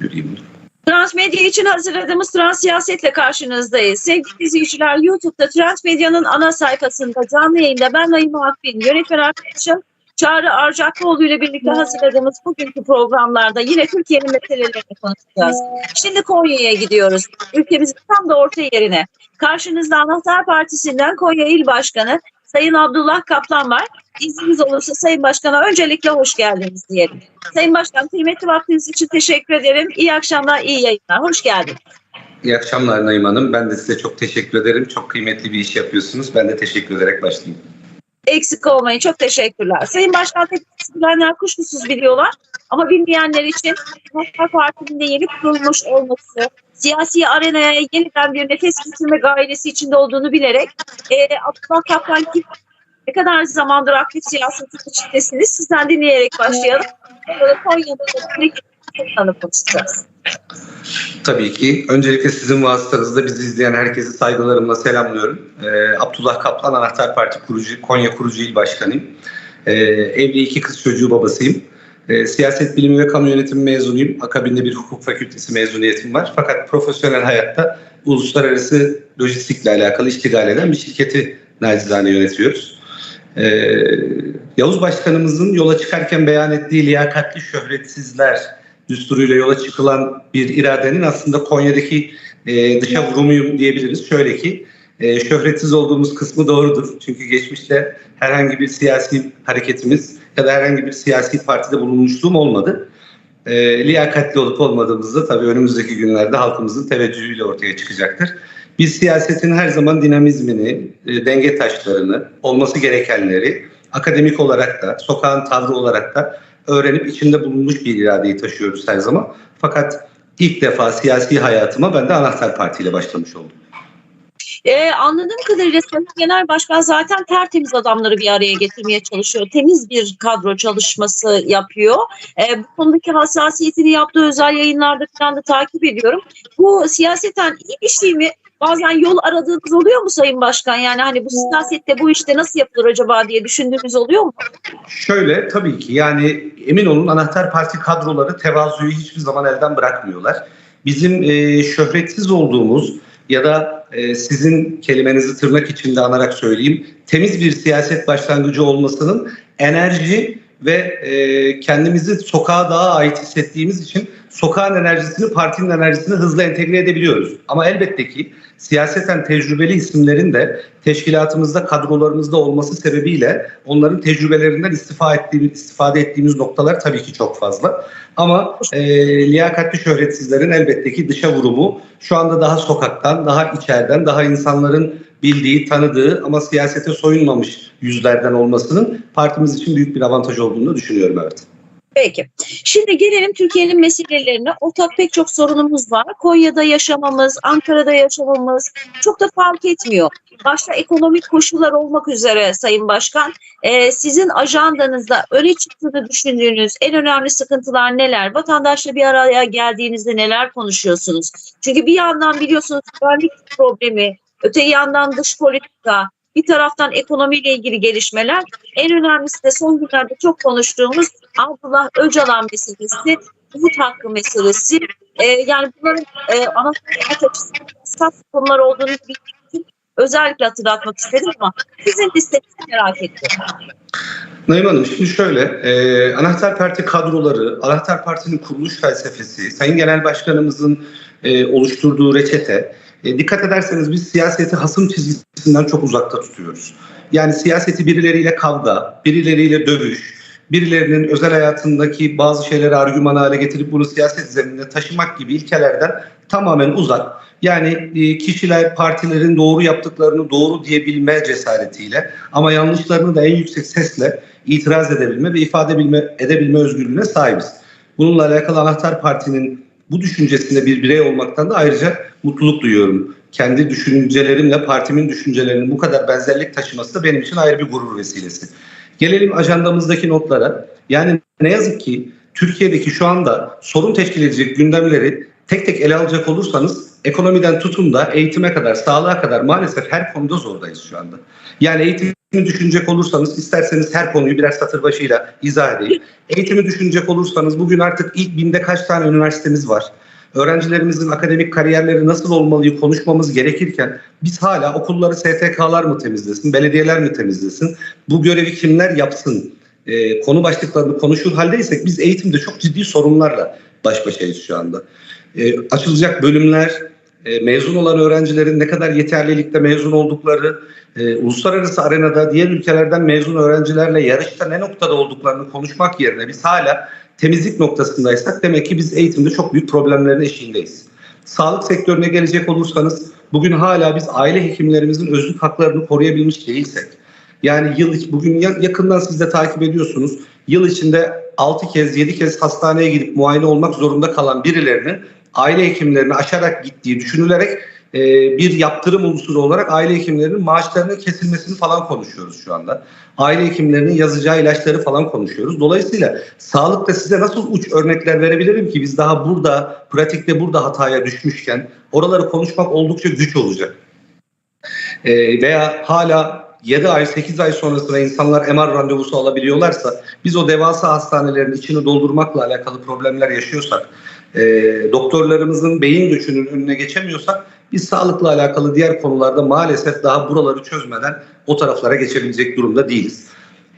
göreyim bunu. Transmedya için hazırladığımız Trans Siyaset'le karşınızdayız. Sevgili izleyiciler YouTube'da Transmedya'nın ana sayfasında canlı yayında ben Naime Akbin, yönetmen arkadaşım Çağrı Arcaklıoğlu ile birlikte hazırladığımız bugünkü programlarda yine Türkiye'nin meselelerini konuşacağız. Şimdi Konya'ya gidiyoruz. Ülkemizin tam da orta yerine. Karşınızda Anahtar Partisi'nden Konya İl Başkanı Sayın Abdullah Kaplan var. İzniniz olursa Sayın Başkan'a öncelikle hoş geldiniz diyelim. Sayın Başkan kıymetli vaktiniz için teşekkür ederim. İyi akşamlar, iyi yayınlar. Hoş geldiniz. İyi akşamlar Naim Hanım. Ben de size çok teşekkür ederim. Çok kıymetli bir iş yapıyorsunuz. Ben de teşekkür ederek başlayayım. Eksik olmayın. Çok teşekkürler. Sayın Başkan bilenler kuşkusuz biliyorlar. Ama bilmeyenler için Demokrat Parti'nin yeni kurulmuş olması, siyasi arenaya yeniden bir nefes getirme gayresi içinde olduğunu bilerek e, Abdullah Kaplan kim ne kadar zamandır aktif siyasetin içindesiniz? Sizden dinleyerek başlayalım. Konya'da da istiyoruz. Tabii ki. Öncelikle sizin vasıtanızda bizi izleyen herkesi saygılarımla selamlıyorum. Ee, Abdullah Kaplan, Anahtar Parti kurucu, Konya kurucu il başkanıyım. Ee, evli iki kız çocuğu babasıyım. Ee, siyaset bilimi ve kamu yönetimi mezunuyum. Akabinde bir hukuk fakültesi mezuniyetim var. Fakat profesyonel hayatta uluslararası lojistikle alakalı iştigal eden bir şirketi nacizane yönetiyoruz. Ee, Yavuz Başkanımızın yola çıkarken beyan ettiği liyakatli şöhretsizler düsturuyla yola çıkılan bir iradenin aslında Konya'daki e, dışa vurumuyum diyebiliriz. Şöyle ki e, şöhretsiz olduğumuz kısmı doğrudur. Çünkü geçmişte herhangi bir siyasi hareketimiz ya da herhangi bir siyasi partide bulunmuşluğum olmadı. E, liyakatli olup olmadığımız da tabii önümüzdeki günlerde halkımızın teveccühüyle ortaya çıkacaktır. Biz siyasetin her zaman dinamizmini, e, denge taşlarını, olması gerekenleri akademik olarak da, sokağın tavrı olarak da öğrenip içinde bulunmuş bir iradeyi taşıyoruz her zaman. Fakat ilk defa siyasi hayatıma ben de Anahtar Parti ile başlamış oldum. Ee, anladığım kadarıyla Sayın Genel Başkan zaten tertemiz adamları bir araya getirmeye çalışıyor. Temiz bir kadro çalışması yapıyor. Ee, bu konudaki hassasiyetini yaptığı özel yayınlarda falan da takip ediyorum. Bu siyaseten iyi bir şey mi? Bazen yol aradığınız oluyor mu Sayın Başkan? Yani hani bu siyasette bu işte nasıl yapılır acaba diye düşündüğünüz oluyor mu? Şöyle tabii ki yani emin olun Anahtar Parti kadroları tevazuyu hiçbir zaman elden bırakmıyorlar. Bizim e, şöhretsiz olduğumuz ya da e, sizin kelimenizi tırnak içinde anarak söyleyeyim. Temiz bir siyaset başlangıcı olmasının enerji ve e, kendimizi sokağa daha ait hissettiğimiz için sokağın enerjisini partinin enerjisini hızlı entegre edebiliyoruz. Ama elbette ki siyaseten tecrübeli isimlerin de teşkilatımızda kadrolarımızda olması sebebiyle onların tecrübelerinden istifa ettiğimiz, istifade ettiğimiz noktalar tabii ki çok fazla. Ama e, liyakatli şöhretsizlerin elbette ki dışa vurumu şu anda daha sokaktan, daha içeriden, daha insanların bildiği, tanıdığı ama siyasete soyunmamış yüzlerden olmasının partimiz için büyük bir avantaj olduğunu düşünüyorum evet. Peki. Şimdi gelelim Türkiye'nin meselelerine. Ortak pek çok sorunumuz var. Konya'da yaşamamız, Ankara'da yaşamamız çok da fark etmiyor. Başta ekonomik koşullar olmak üzere Sayın Başkan, e, sizin ajandanızda öne çıktığını düşündüğünüz en önemli sıkıntılar neler? Vatandaşla bir araya geldiğinizde neler konuşuyorsunuz? Çünkü bir yandan biliyorsunuz güvenlik problemi, öte yandan dış politika, bir taraftan ekonomiyle ilgili gelişmeler, en önemlisi de son günlerde çok konuştuğumuz Abdullah Öcalan meselesi, umut hakkı meselesi. Ee, yani bunların e, ana açısından konular olduğunu bildiğim için özellikle hatırlatmak istedim ama sizin listenizi merak ettim. Naim Hanım şimdi şöyle, e, Anahtar Parti kadroları, Anahtar Parti'nin kuruluş felsefesi, Sayın Genel Başkanımızın e, oluşturduğu reçete, e, dikkat ederseniz biz siyaseti hasım çizgisinden çok uzakta tutuyoruz. Yani siyaseti birileriyle kavga, birileriyle dövüş, birilerinin özel hayatındaki bazı şeyleri argüman hale getirip bunu siyaset zeminine taşımak gibi ilkelerden tamamen uzak. Yani e, kişiler partilerin doğru yaptıklarını doğru diyebilme cesaretiyle ama yanlışlarını da en yüksek sesle itiraz edebilme ve ifade edebilme özgürlüğüne sahibiz. Bununla alakalı Anahtar Parti'nin bu düşüncesinde bir birey olmaktan da ayrıca mutluluk duyuyorum. Kendi düşüncelerimle partimin düşüncelerinin bu kadar benzerlik taşıması da benim için ayrı bir gurur vesilesi. Gelelim ajandamızdaki notlara. Yani ne yazık ki Türkiye'deki şu anda sorun teşkil edecek gündemleri tek tek ele alacak olursanız ekonomiden tutun da eğitime kadar, sağlığa kadar maalesef her konuda zordayız şu anda. Yani eğitim düşünecek olursanız isterseniz her konuyu birer satır başıyla izah edeyim. Eğitimi düşünecek olursanız bugün artık ilk binde kaç tane üniversitemiz var? Öğrencilerimizin akademik kariyerleri nasıl olmalıyı konuşmamız gerekirken biz hala okulları STK'lar mı temizlesin, belediyeler mi temizlesin, bu görevi kimler yapsın e, konu başlıklarını konuşur haldeysek biz eğitimde çok ciddi sorunlarla baş başayız şu anda. E, açılacak bölümler, e, mezun olan öğrencilerin ne kadar yeterlilikte mezun oldukları, e, uluslararası arenada diğer ülkelerden mezun öğrencilerle yarışta ne noktada olduklarını konuşmak yerine biz hala temizlik noktasındaysak demek ki biz eğitimde çok büyük problemlerin eşiğindeyiz. Sağlık sektörüne gelecek olursanız bugün hala biz aile hekimlerimizin özlük haklarını koruyabilmiş değilsek, yani yıl bugün yakından siz de takip ediyorsunuz. Yıl içinde 6 kez 7 kez hastaneye gidip muayene olmak zorunda kalan birilerinin aile hekimlerini aşarak gittiği düşünülerek e, bir yaptırım unsuru olarak aile hekimlerinin maaşlarının kesilmesini falan konuşuyoruz şu anda. Aile hekimlerinin yazacağı ilaçları falan konuşuyoruz. Dolayısıyla sağlıkta size nasıl uç örnekler verebilirim ki biz daha burada, pratikte burada hataya düşmüşken oraları konuşmak oldukça güç olacak. E, veya hala 7 ay 8 ay sonrasında insanlar MR randevusu alabiliyorlarsa biz o devasa hastanelerin içini doldurmakla alakalı problemler yaşıyorsak e, doktorlarımızın beyin göçünün önüne geçemiyorsak biz sağlıkla alakalı diğer konularda maalesef daha buraları çözmeden o taraflara geçebilecek durumda değiliz.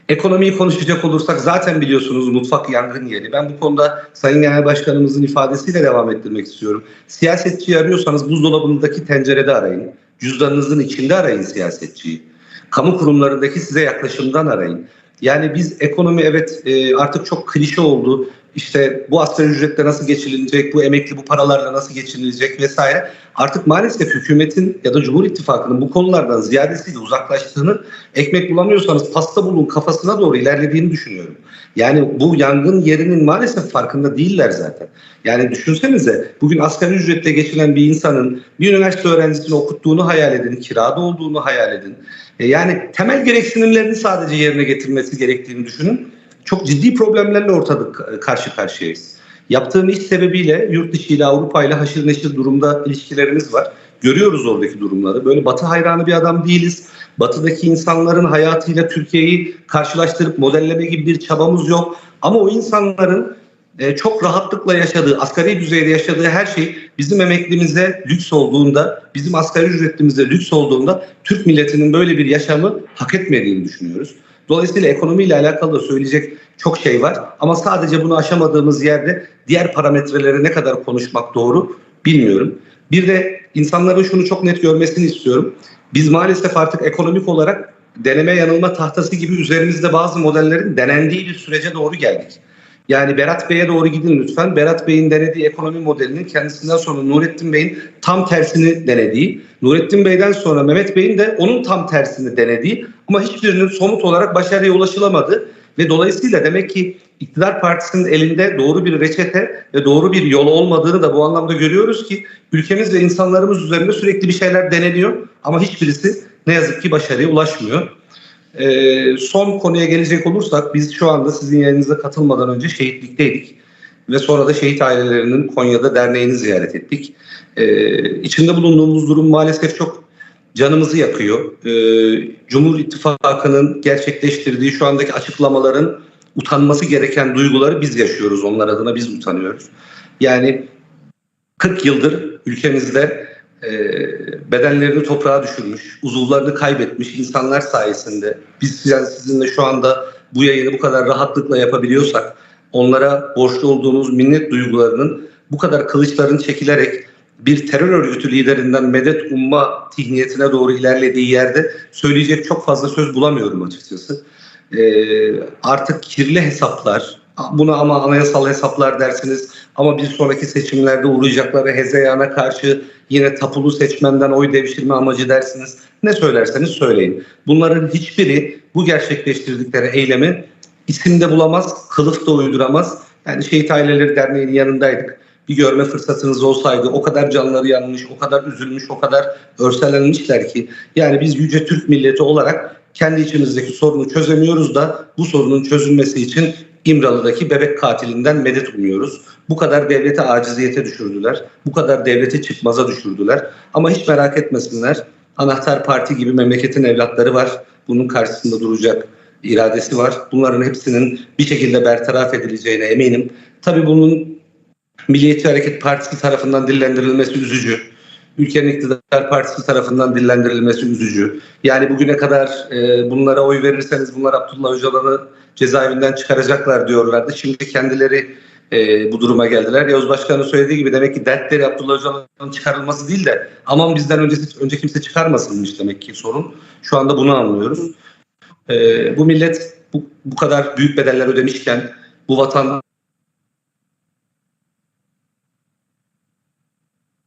Ekonomiyi konuşacak olursak zaten biliyorsunuz mutfak yangın yeri. Ben bu konuda Sayın Genel Başkanımızın ifadesiyle devam ettirmek istiyorum. Siyasetçiyi arıyorsanız buzdolabındaki tencerede arayın. Cüzdanınızın içinde arayın siyasetçiyi. Kamu kurumlarındaki size yaklaşımdan arayın. Yani biz ekonomi evet e, artık çok klişe oldu. İşte bu asgari ücretle nasıl geçinilecek, bu emekli bu paralarla nasıl geçinilecek vesaire. Artık maalesef hükümetin ya da Cumhur İttifakı'nın bu konulardan ziyadesiyle uzaklaştığını, ekmek bulamıyorsanız pasta bulun kafasına doğru ilerlediğini düşünüyorum. Yani bu yangın yerinin maalesef farkında değiller zaten. Yani düşünsenize bugün asgari ücretle geçinen bir insanın bir üniversite öğrencisini okuttuğunu hayal edin, kirada olduğunu hayal edin. E, yani temel gereksinimlerini sadece yerine getirmesi gerektiğini düşünün. Çok ciddi problemlerle ortada karşı karşıyayız. Yaptığım iş sebebiyle yurt dışı ile Avrupa ile haşır neşir durumda ilişkilerimiz var. Görüyoruz oradaki durumları. Böyle batı hayranı bir adam değiliz. Batıdaki insanların hayatıyla Türkiye'yi karşılaştırıp modelleme gibi bir çabamız yok. Ama o insanların e, çok rahatlıkla yaşadığı, asgari düzeyde yaşadığı her şey bizim emeklimize lüks olduğunda, bizim asgari ücretimize lüks olduğunda Türk milletinin böyle bir yaşamı hak etmediğini düşünüyoruz. Dolayısıyla ekonomiyle alakalı da söyleyecek çok şey var ama sadece bunu aşamadığımız yerde diğer parametreleri ne kadar konuşmak doğru bilmiyorum. Bir de insanların şunu çok net görmesini istiyorum. Biz maalesef artık ekonomik olarak deneme yanılma tahtası gibi üzerimizde bazı modellerin denendiği bir sürece doğru geldik. Yani Berat Bey'e doğru gidin lütfen. Berat Bey'in denediği ekonomi modelinin kendisinden sonra Nurettin Bey'in tam tersini denediği, Nurettin Bey'den sonra Mehmet Bey'in de onun tam tersini denediği ama hiçbirinin somut olarak başarıya ulaşılamadı. Ve dolayısıyla demek ki iktidar partisinin elinde doğru bir reçete ve doğru bir yol olmadığını da bu anlamda görüyoruz ki ülkemiz ve insanlarımız üzerinde sürekli bir şeyler deneniyor ama hiçbirisi ne yazık ki başarıya ulaşmıyor. Ee, son konuya gelecek olursak biz şu anda sizin yayınınıza katılmadan önce şehitlikteydik ve sonra da şehit ailelerinin Konya'da derneğini ziyaret ettik. Ee, içinde bulunduğumuz durum maalesef çok canımızı yakıyor. Ee, Cumhur İttifakı'nın gerçekleştirdiği şu andaki açıklamaların utanması gereken duyguları biz yaşıyoruz. Onlar adına biz utanıyoruz. Yani 40 yıldır ülkemizde e, bedenlerini toprağa düşürmüş, uzuvlarını kaybetmiş insanlar sayesinde biz yani sizinle şu anda bu yayını bu kadar rahatlıkla yapabiliyorsak onlara borçlu olduğumuz minnet duygularının bu kadar kılıçların çekilerek bir terör örgütü liderinden medet umma tihniyetine doğru ilerlediği yerde söyleyecek çok fazla söz bulamıyorum açıkçası. Ee, artık kirli hesaplar, buna ama anayasal hesaplar dersiniz ama bir sonraki seçimlerde uğrayacakları hezeyana karşı yine tapulu seçmenden oy devşirme amacı dersiniz. Ne söylerseniz söyleyin. Bunların hiçbiri bu gerçekleştirdikleri eylemi isimde bulamaz, kılıf da uyduramaz. Yani Şehit Aileleri Derneği'nin yanındaydık. Bir görme fırsatınız olsaydı o kadar canları yanmış, o kadar üzülmüş, o kadar örselenmişler ki. Yani biz yüce Türk milleti olarak kendi içimizdeki sorunu çözemiyoruz da bu sorunun çözülmesi için İmralı'daki bebek katilinden medet umuyoruz. Bu kadar devleti aciziyete düşürdüler. Bu kadar devleti çıkmaza düşürdüler. Ama hiç merak etmesinler. Anahtar Parti gibi memleketin evlatları var. bunun karşısında duracak iradesi var. Bunların hepsinin bir şekilde bertaraf edileceğine eminim. Tabii bunun Milliyetçi Hareket Partisi tarafından dillendirilmesi üzücü. Ülkenin iktidar partisi tarafından dillendirilmesi üzücü. Yani bugüne kadar e, bunlara oy verirseniz bunlar Abdullah Öcalan'ı cezaevinden çıkaracaklar diyorlardı. Şimdi kendileri e, bu duruma geldiler. Yavuz Başkan'ın söylediği gibi demek ki dertleri Abdullah Öcalan'ın çıkarılması değil de aman bizden önce, önce kimse çıkarmasınmış demek ki sorun. Şu anda bunu anlıyoruz. E, bu millet bu, bu kadar büyük bedeller ödemişken bu vatan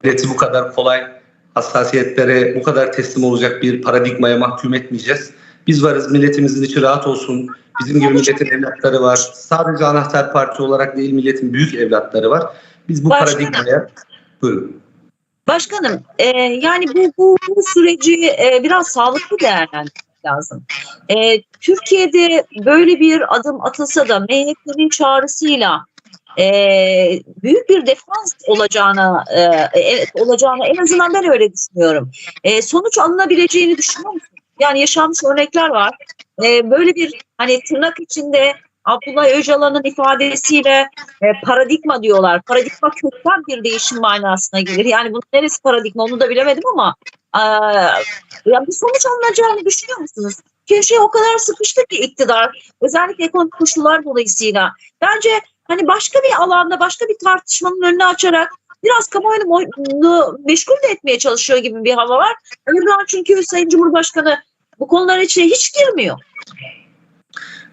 milleti bu kadar kolay hassasiyetlere bu kadar teslim olacak bir paradigmaya mahkum etmeyeceğiz. Biz varız, milletimizin içi rahat olsun. Bizim gibi milletin evlatları var. Sadece anahtar parti olarak değil, milletin büyük evlatları var. Biz bu Başkanım. paradigmaya... Buyurun. Başkanım e, yani bu, bu, bu süreci e, biraz sağlıklı değerlendirmek lazım. E, Türkiye'de böyle bir adım atılsa da MHP'nin çağrısıyla e, büyük bir defans olacağını e, evet olacağını en azından ben öyle düşünüyorum. E, sonuç alınabileceğini düşünüyor musun? Yani yaşanmış örnekler var. E, böyle bir hani tırnak içinde Abdullah Öcalan'ın ifadesiyle e, paradigma diyorlar. Paradigma kökten bir değişim manasına gelir. Yani bunun neresi paradigma onu da bilemedim ama e, ya bir sonuç alınacağını düşünüyor musunuz? Köşeye o kadar sıkıştı ki iktidar. Özellikle ekonomik koşullar dolayısıyla. Bence hani başka bir alanda başka bir tartışmanın önünü açarak biraz kamuoyunu meşgul de etmeye çalışıyor gibi bir hava var. Erdoğan çünkü Sayın Cumhurbaşkanı bu konuların içine hiç girmiyor.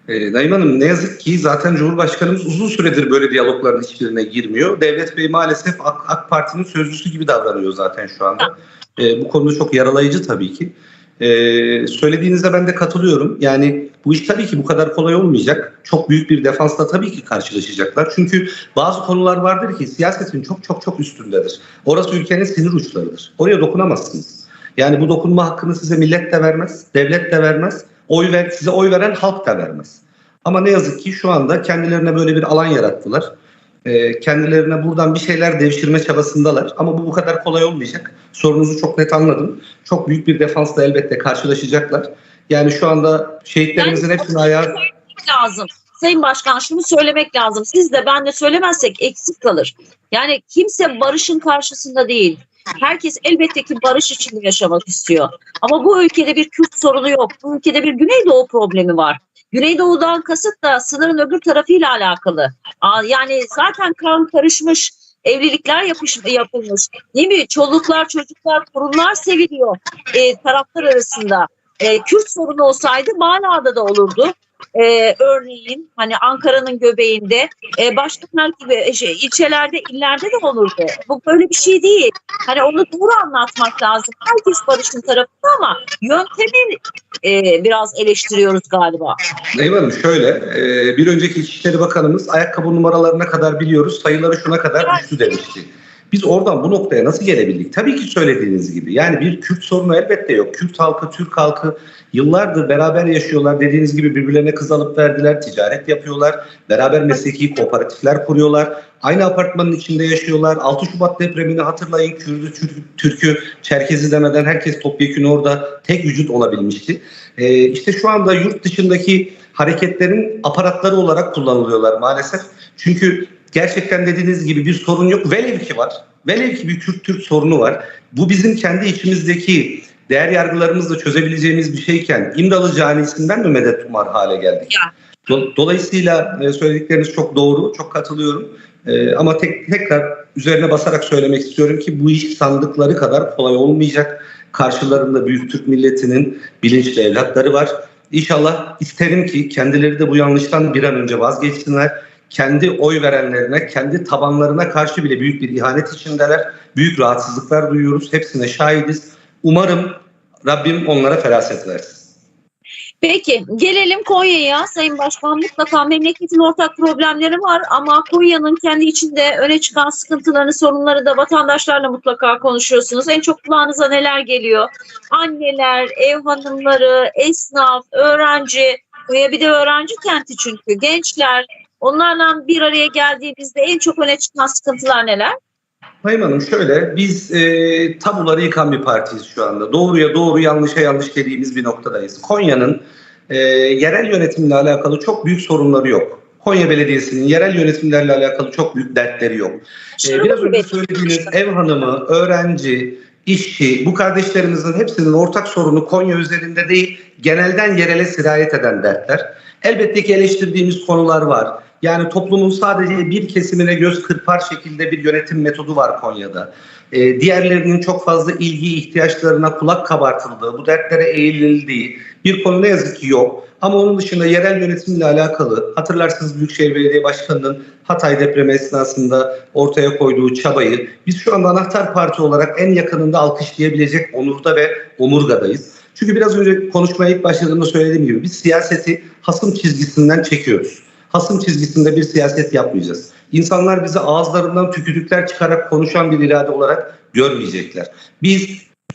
E, Naim Hanım ne yazık ki zaten Cumhurbaşkanımız uzun süredir böyle diyalogların hiçbirine girmiyor. Devlet Bey maalesef AK, AK Parti'nin sözcüsü gibi davranıyor zaten şu anda. E, bu konuda çok yaralayıcı tabii ki. E, söylediğinizde ben de katılıyorum. Yani bu iş tabii ki bu kadar kolay olmayacak. Çok büyük bir defansla tabii ki karşılaşacaklar. Çünkü bazı konular vardır ki siyasetin çok çok çok üstündedir. Orası ülkenin sinir uçlarıdır. Oraya dokunamazsınız. Yani bu dokunma hakkını size millet de vermez, devlet de vermez. Oy ver, size oy veren halk da vermez. Ama ne yazık ki şu anda kendilerine böyle bir alan yarattılar. Ee, kendilerine buradan bir şeyler devşirme çabasındalar. Ama bu bu kadar kolay olmayacak. Sorunuzu çok net anladım. Çok büyük bir defansla elbette karşılaşacaklar. Yani şu anda şehitlerimizin Yani hepsini ayağa... lazım. Sayın Başkan şunu söylemek lazım. Siz de ben de söylemezsek eksik kalır. Yani kimse barışın karşısında değil. Herkes elbette ki barış içinde yaşamak istiyor. Ama bu ülkede bir Kürt sorunu yok. Bu ülkede bir Güneydoğu problemi var. Güneydoğu'dan kasıt da sınırın öbür tarafıyla alakalı. Yani zaten kan karışmış, evlilikler yapış, yapılmış. Değil mi? Çoluklar, çocuklar, torunlar seviliyor e, taraflar arasında. E, Kürt sorunu olsaydı Bağla'da da olurdu. E, örneğin hani Ankara'nın göbeğinde e, başka gibi şey, ilçelerde, illerde de olurdu. Bu böyle bir şey değil. Hani onu doğru anlatmak lazım. Herkes barışın tarafında ama yöntemi e, biraz eleştiriyoruz galiba. Neyim Hanım şöyle, e, bir önceki İçişleri Bakanımız ayakkabı numaralarına kadar biliyoruz, sayıları şuna kadar düştü demişti. Biz oradan bu noktaya nasıl gelebildik? Tabii ki söylediğiniz gibi. Yani bir Kürt sorunu elbette yok. Kürt halkı, Türk halkı yıllardır beraber yaşıyorlar. Dediğiniz gibi birbirlerine kız alıp verdiler, ticaret yapıyorlar. Beraber mesleki kooperatifler kuruyorlar. Aynı apartmanın içinde yaşıyorlar. 6 Şubat depremini hatırlayın. Kürdü, Türk'ü, Çerkezi demeden herkes topyekun orada tek vücut olabilmişti. Ee, işte şu anda yurt dışındaki hareketlerin aparatları olarak kullanılıyorlar maalesef. Çünkü gerçekten dediğiniz gibi bir sorun yok. Velev ki var. Velev ki bir Kürt-Türk sorunu var. Bu bizim kendi içimizdeki değer yargılarımızla çözebileceğimiz bir şeyken İmralı canisinden mi medet umar hale geldik? Ya. Dolayısıyla e, söyledikleriniz çok doğru, çok katılıyorum. E, ama tek, tekrar üzerine basarak söylemek istiyorum ki bu iş sandıkları kadar kolay olmayacak. Karşılarında büyük Türk milletinin bilinçli evlatları var. İnşallah isterim ki kendileri de bu yanlıştan bir an önce vazgeçsinler. Kendi oy verenlerine, kendi tabanlarına karşı bile büyük bir ihanet içindeler. Büyük rahatsızlıklar duyuyoruz. Hepsine şahidiz. Umarım Rabbim onlara feraset versin. Peki gelelim Konya'ya. Sayın Başkan mutlaka memleketin ortak problemleri var ama Konya'nın kendi içinde öne çıkan sıkıntılarını, sorunları da vatandaşlarla mutlaka konuşuyorsunuz. En çok kulağınıza neler geliyor? Anneler, ev hanımları, esnaf, öğrenci, Konya bir de öğrenci kenti çünkü gençler. Onlarla bir araya geldiğimizde en çok öne çıkan sıkıntılar neler? Hayım Hanım şöyle, biz e, tabuları yıkan bir partiyiz şu anda. Doğruya doğru, yanlışa yanlış dediğimiz bir noktadayız. Konya'nın e, yerel yönetimle alakalı çok büyük sorunları yok. Konya Belediyesi'nin yerel yönetimlerle alakalı çok büyük dertleri yok. E, biraz önce söylediğiniz ev hanımı, öğrenci, işçi, bu kardeşlerimizin hepsinin ortak sorunu Konya üzerinde değil, genelden yerele sirayet eden dertler. Elbette ki eleştirdiğimiz konular var. Yani toplumun sadece bir kesimine göz kırpar şekilde bir yönetim metodu var Konya'da. Ee, diğerlerinin çok fazla ilgi ihtiyaçlarına kulak kabartıldığı, bu dertlere eğilildiği bir konu ne yazık ki yok. Ama onun dışında yerel yönetimle alakalı hatırlarsınız Büyükşehir Belediye Başkanı'nın Hatay depremi esnasında ortaya koyduğu çabayı biz şu anda anahtar parti olarak en yakınında alkışlayabilecek onurda ve omurgadayız. Çünkü biraz önce konuşmaya ilk başladığımda söylediğim gibi biz siyaseti hasım çizgisinden çekiyoruz. Hasım çizgisinde bir siyaset yapmayacağız. İnsanlar bizi ağızlarından tükürükler çıkarak konuşan bir irade olarak görmeyecekler. Biz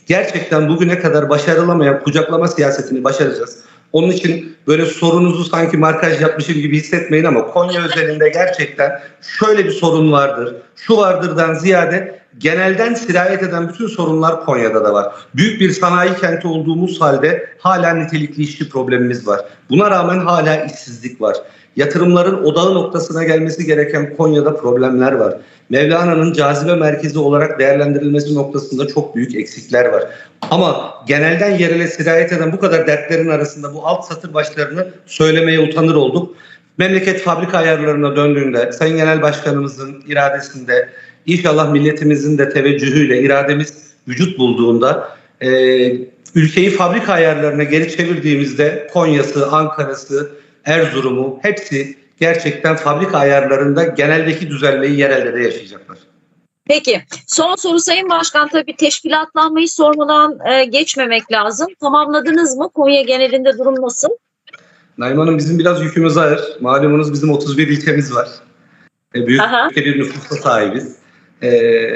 gerçekten bugüne kadar başarılamayan kucaklama siyasetini başaracağız. Onun için böyle sorunuzu sanki markaj yapmışım gibi hissetmeyin ama Konya özelinde gerçekten şöyle bir sorun vardır. Şu vardırdan ziyade genelden sirayet eden bütün sorunlar Konya'da da var. Büyük bir sanayi kenti olduğumuz halde hala nitelikli işçi problemimiz var. Buna rağmen hala işsizlik var. Yatırımların odağı noktasına gelmesi gereken Konya'da problemler var. Mevlana'nın cazibe merkezi olarak değerlendirilmesi noktasında çok büyük eksikler var. Ama genelden yerele sirayet eden bu kadar dertlerin arasında bu alt satır başlarını söylemeye utanır olduk. Memleket fabrika ayarlarına döndüğünde Sayın Genel Başkanımızın iradesinde inşallah milletimizin de teveccühüyle irademiz vücut bulduğunda e, ülkeyi fabrika ayarlarına geri çevirdiğimizde Konya'sı, Ankara'sı, Erzurum'u hepsi gerçekten fabrika ayarlarında geneldeki düzelmeyi yerelde de yaşayacaklar. Peki son soru Sayın Başkan tabii teşkilatlanmayı sormadan e, geçmemek lazım. Tamamladınız mı? Konya genelinde durum nasıl? Naim Hanım bizim biraz yükümüz ağır. Malumunuz bizim 31 ilçemiz var. E, büyük Aha. bir nüfusa sahibiz. E,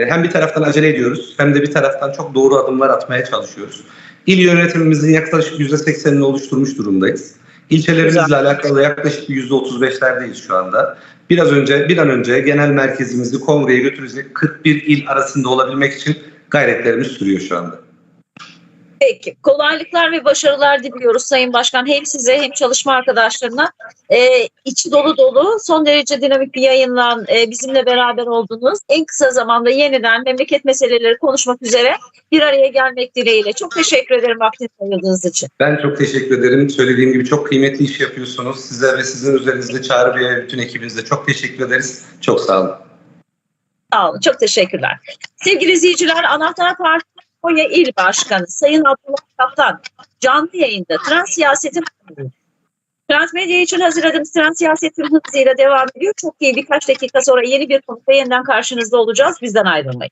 hem bir taraftan acele ediyoruz hem de bir taraftan çok doğru adımlar atmaya çalışıyoruz. İl yönetimimizin yaklaşık %80'ini oluşturmuş durumdayız. İlçelerimizle alakalı yaklaşık bir %35'lerdeyiz şu anda. Biraz önce, bir an önce genel merkezimizi kongreye götürecek 41 il arasında olabilmek için gayretlerimiz sürüyor şu anda. Peki kolaylıklar ve başarılar diliyoruz Sayın Başkan hem size hem çalışma arkadaşlarına. E, içi dolu dolu son derece dinamik bir yayınla e, bizimle beraber oldunuz. En kısa zamanda yeniden memleket meseleleri konuşmak üzere bir araya gelmek dileğiyle. Çok teşekkür ederim vaktinizi ayırdığınız için. Ben çok teşekkür ederim. Söylediğim gibi çok kıymetli iş yapıyorsunuz. Size ve sizin üzerinizde Çağrı ve bütün ekibinize çok teşekkür ederiz. Çok sağ olun. Sağ olun. Çok teşekkürler. Sevgili izleyiciler, Anahtar Parti Konya İl Başkanı Sayın Abdullah Kaptan canlı yayında trans siyasetin Trans medya için hazırladığımız trans siyasetin hızıyla devam ediyor. Çok iyi birkaç dakika sonra yeni bir konukla yeniden karşınızda olacağız. Bizden ayrılmayın.